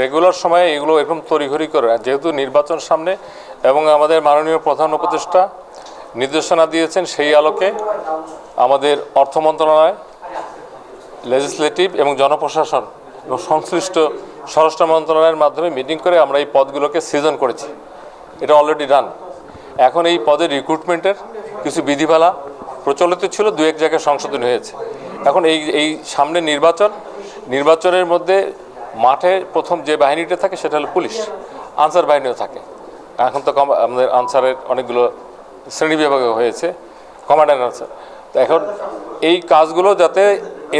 Regular সময়ে এগুলো এরকম তড়িঘড়ি করে যেহেতু নির্বাচন সামনে এবং আমাদের মাননীয় প্রধান উপদেষ্টা নির্দেশনা দিয়েছেন সেই আলোকে আমাদের অর্থ মন্ত্রণালয় লেজিসলেটিভ এবং জনপ্রশাসন এবং সংশ্লিষ্ট স্বরাষ্ট্র মন্ত্রণালয়ের মাধ্যমে মিটিং করে আমরা এই পদগুলোকে সিজন করেছি। এটা অলরেডি ডান এখন এই পদের রিক্রুটমেন্টের কিছু বিধিমালা প্রচলিত ছিল দু এক জায়গায় সংশোধন হয়েছে। এখন এই এই সামনে নির্বাচন, নির্বাচনের মধ্যে মাঠে প্রথম যে বাহিনীটা থাকে সেটা হলো পুলিশ। আনসার বাহিনীও থাকে। এখন তো আমাদের আনসারের অনেকগুলো শ্রেণি বিভাগ হয়েছে কমান্ডার আনসার। তো এখন এই কাজগুলো যাতে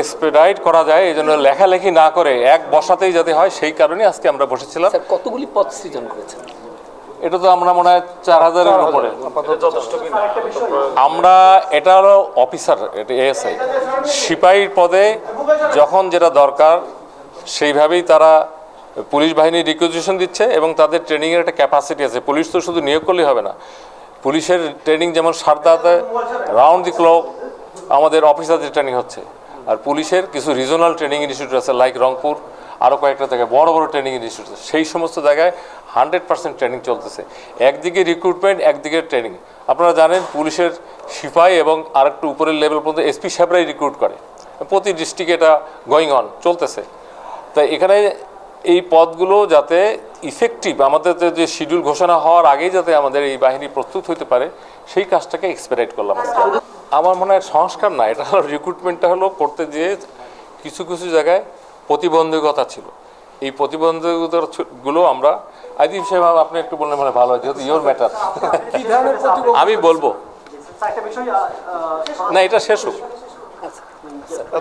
এক্সপেডাইট করা যায় এই জন্য লেখালেখি না করে এক বসাতেই যাতে হয় সেই কারণে আজকে আমরা বসেছিলাম। কতগুলি পদ সৃজন করেছে এটা তো আমরা মনে হয় চার হাজারের উপরে। আমরা এটা হলো অফিসার এটা এএসআই সিপাহীর পদে যখন যেটা দরকার সেইভাবেই তারা পুলিশ বাহিনী রিকুইজিশন দিচ্ছে এবং তাদের ট্রেনিংয়ের একটা ক্যাপাসিটি আছে। পুলিশ তো শুধু নিয়োগ করলেই হবে না। পুলিশের ট্রেনিং যেমন সারদাতে রাউন্ড দি ক্লক আমাদের অফিসারদের ট্রেনিং হচ্ছে। আর পুলিশের কিছু রিজনাল ট্রেনিং ইনস্টিটিউট আছে লাইক রংপুর আরও কয়েকটা জায়গায় বড় বড় ট্রেনিং ইনস্টিটিউট আছে। সেই সমস্ত জায়গায় হান্ড্রেড পার্সেন্ট ট্রেনিং চলতেছে। একদিকে রিক্রুটমেন্ট একদিকে ট্রেনিং আপনারা জানেন, পুলিশের সিপাহী এবং আরেকটু উপরের লেভেল পর্যন্ত এসপি সাহেবরাই রিক্রুট করে। প্রতি ডিস্ট্রিক্টে এটা গোয়িং অন চলতেছে। তাই এখানে এই পদগুলো যাতে ইফেক্টিভ আমাদের যে শিডিউল ঘোষণা হওয়ার আগেই যাতে আমাদের এই বাহিনী প্রস্তুত হতে পারে সেই কাজটাকে এক্সপেরাইট করলাম আমার মনে হয় সংস্কার না এটা হলো রিক্রুটমেন্টটা হলো করতে যেয়ে কিছু কিছু জায়গায় প্রতিবন্ধকতা ছিল। এই প্রতিবন্ধকতাগুলো আমরা আদিব সাহেব আপনি একটু বললে মানে ভালো হয় যেহেতু ইয়োর ম্যাটার কি ধরনের প্রতিবন্ধ আমি বলব। না এটা শেষ হোক।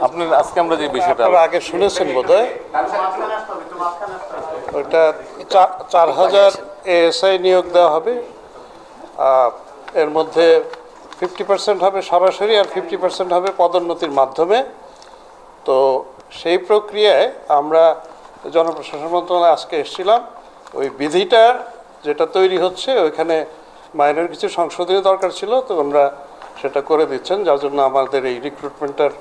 আপনি আজকে আমরা যে বিষয়টা আগে শুনেছেন বোধহয়। ওইটা চার হাজার এএসআই নিয়োগ দেওয়া হবে। এর মধ্যে ফিফটি পার্সেন্ট হবে সরাসরি আর ফিফটি পার্সেন্ট হবে পদোন্নতির মাধ্যমে। তো সেই প্রক্রিয়ায় আমরা জনপ্রশাসন মন্ত্রণালয়ে আজকে এসেছিলাম। ওই বিধিটা যেটা তৈরি হচ্ছে, ওইখানে মাইনের কিছু সংশোধনী দরকার ছিল, তো আমরা সেটা করে দিচ্ছেন যার জন্য আমাদের এই রিক্রুটমেন্টের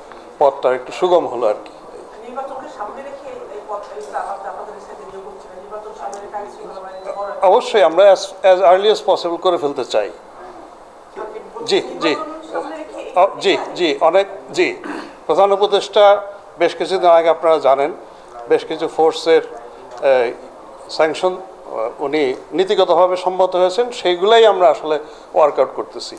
পথটা একটু সুগম হলো আর কি। অবশ্যই আমরা অ্যাজ আর্লি অ্যাজ পসিবল করে ফেলতে চাই। জি জি। জি জি অনেক জি। প্রধান উপদেষ্টা বেশ কিছুদিন আগে আপনারা জানেন বেশ কিছু ফোর্সের স্যাংশন উনি নীতিগতভাবে সম্মত হয়েছেন সেইগুলাই আমরা আসলে ওয়ার্কআউট করতেছি।